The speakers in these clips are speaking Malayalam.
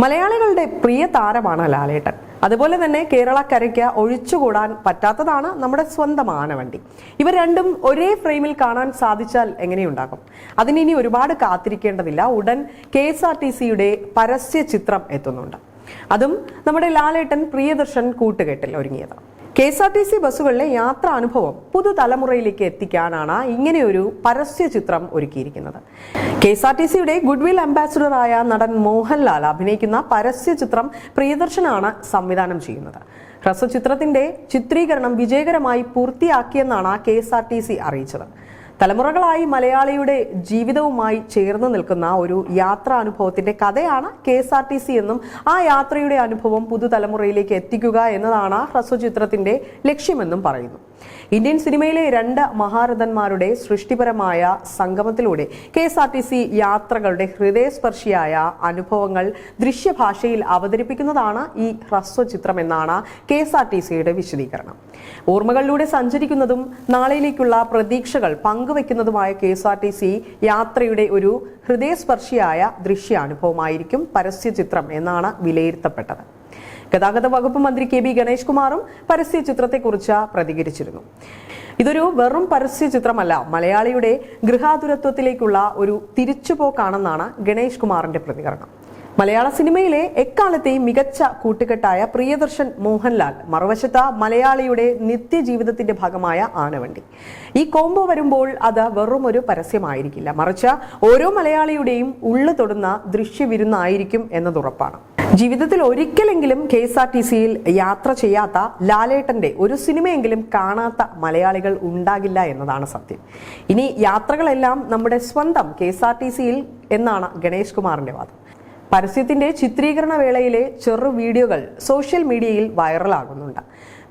മലയാളികളുടെ പ്രിയ താരമാണ് ലാലേട്ടൻ. അതുപോലെ തന്നെ കേരളക്കരയ്ക്ക് ഒഴിച്ചുകൂടാൻ പറ്റാത്തതാണ് നമ്മുടെ സ്വന്തം ആനവണ്ടി. ഇവർ രണ്ടും ഒരേ ഫ്രെയിമിൽ കാണാൻ സാധിച്ചാൽ എങ്ങനെയുണ്ടാകും? അതിനിനി ഒരുപാട് കാത്തിരിക്കേണ്ടതില്ല. ഉടൻ കെ എസ് ആർ ടി സിയുടെ പരസ്യ ചിത്രം എത്തുന്നുണ്ട്. അതും നമ്മുടെ ലാലേട്ടൻ പ്രിയദർശൻ കൂട്ടുകെട്ടിൽ ഒരുങ്ങിയത് K S R T C ബസ്സുകളിലെ യാത്രാ അനുഭവം പുതുതലമുറയിലേക്ക് എത്തിക്കാനാണ് ഇങ്ങനെയൊരു പരസ്യ ചിത്രം ഒരുക്കിയിരിക്കുന്നത്. കെ എസ് ആർ ടി സിയുടെ ഗുഡ്വിൽ അംബാസിഡറായ നടൻ മോഹൻലാൽ അഭിനയിക്കുന്ന പരസ്യ ചിത്രം പ്രിയദർശനാണ് സംവിധാനം ചെയ്യുന്നത്. ഹ്രസ്വചിത്രത്തിന്റെ ചിത്രീകരണം വിജയകരമായി പൂർത്തിയാക്കിയെന്നാണ് K S R T C അറിയിച്ചത്. തലമുറകളായി മലയാളിയുടെ ജീവിതവുമായി ചേർന്ന് നിൽക്കുന്ന ഒരു യാത്രാ അനുഭവത്തിന്റെ കഥയാണ് K S R T C എന്നും ആ യാത്രയുടെ അനുഭവം പുതുതലമുറയിലേക്ക് എത്തിക്കുക എന്നതാണ് ഹ്രസ്വചിത്രത്തിന്റെ ലക്ഷ്യമെന്നും പറയുന്നു. ഇന്ത്യൻ സിനിമയിലെ രണ്ട് മഹാരഥന്മാരുടെ സൃഷ്ടിപരമായ സംഗമത്തിലൂടെ K S R T C യാത്രകളുടെ ഹൃദയസ്പർശിയായ അനുഭവങ്ങൾ ദൃശ്യഭാഷയിൽ അവതരിപ്പിക്കുന്നതാണ് ഈ ഹ്രസ്വചിത്രം എന്നാണ് കെ എസ് ആർ ടി സിയുടെ വിശദീകരണം. ഓർമ്മകളിലൂടെ സഞ്ചരിക്കുന്നതും നാളെയിലേക്കുള്ള പ്രതീക്ഷകൾ പങ്കുവെക്കുന്നതുമായ K S R T C യാത്രയുടെ ഒരു ഹൃദയസ്പർശിയായ ദൃശ്യാനുഭവമായിരിക്കും പരസ്യചിത്രം എന്നാണ് വിലയിരുത്തപ്പെട്ടത്. ഗതാഗത വകുപ്പ് മന്ത്രി കെ ബി ഗണേഷ് കുമാറും പരസ്യ ചിത്രത്തെക്കുറിച്ച് പ്രതികരിച്ചിരുന്നു. ഇതൊരു വെറും പരസ്യ ചിത്രമല്ല മലയാളിയുടെ ഗൃഹാതുരത്വത്തിലേക്കുള്ള ഒരു തിരിച്ചുപോക്കാണെന്നാണ് ഗണേഷ് കുമാറിന്റെ പ്രതികരണം. മലയാള സിനിമയിലെ എക്കാലത്തെയും മികച്ച കൂട്ടുകെട്ടായ പ്രിയദർശൻ മോഹൻലാൽ മറുവശത്ത് മലയാളിയുടെ നിത്യജീവിതത്തിന്റെ ഭാഗമായ ആനവണ്ടി. ഈ കോംബോ വരുമ്പോൾ അത് വെറും ഒരു പരസ്യമായിരിക്കില്ല മറിച്ച് ഓരോ മലയാളിയുടെയും ഉള്ളു തൊടുന്ന ദൃശ്യവിരുന്നായിരിക്കും എന്നതുറപ്പാണ്. ജീവിതത്തിൽ ഒരിക്കലെങ്കിലും കെ എസ് ആർ ടി സിയിൽ യാത്ര ചെയ്യാത്ത ലാലേട്ടന്റെ ഒരു സിനിമയെങ്കിലും കാണാത്ത മലയാളികൾ ഉണ്ടാകില്ല എന്നതാണ് സത്യം. ഇനി യാത്രകളെല്ലാം നമ്മുടെ സ്വന്തം കെ എസ് ആർ ടി സിയിൽ എന്നാണ് ഗണേഷ് കുമാറിന്റെ വാദം. പരസ്യത്തിന്റെ ചിത്രീകരണ വേളയിലെ ചെറു വീഡിയോകൾ സോഷ്യൽ മീഡിയയിൽ വൈറലാകുന്നുണ്ട്.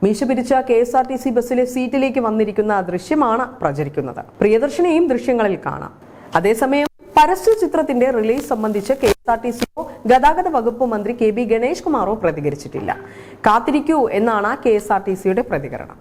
മീശ പിരിച്ച K S R T C ബസ്സിലെ സീറ്റിലേക്ക് വന്നിരിക്കുന്ന ദൃശ്യമാണ് പ്രചരിക്കുന്നത്. പ്രിയദർശനെയും ദൃശ്യങ്ങളിൽ കാണാം. അതേസമയം പരസ്യ ചിത്രത്തിന്റെ റിലീസ് സംബന്ധിച്ച് കെ എസ് ആർ ടി സിയോ ഗതാഗത വകുപ്പ് മന്ത്രി കെ ബി ഗണേഷ് കുമാറോ പ്രതികരിച്ചിട്ടില്ല. കാത്തിരിക്കൂ എന്നാണ് കെ എസ് ആർ ടി സിയുടെ പ്രതികരണം.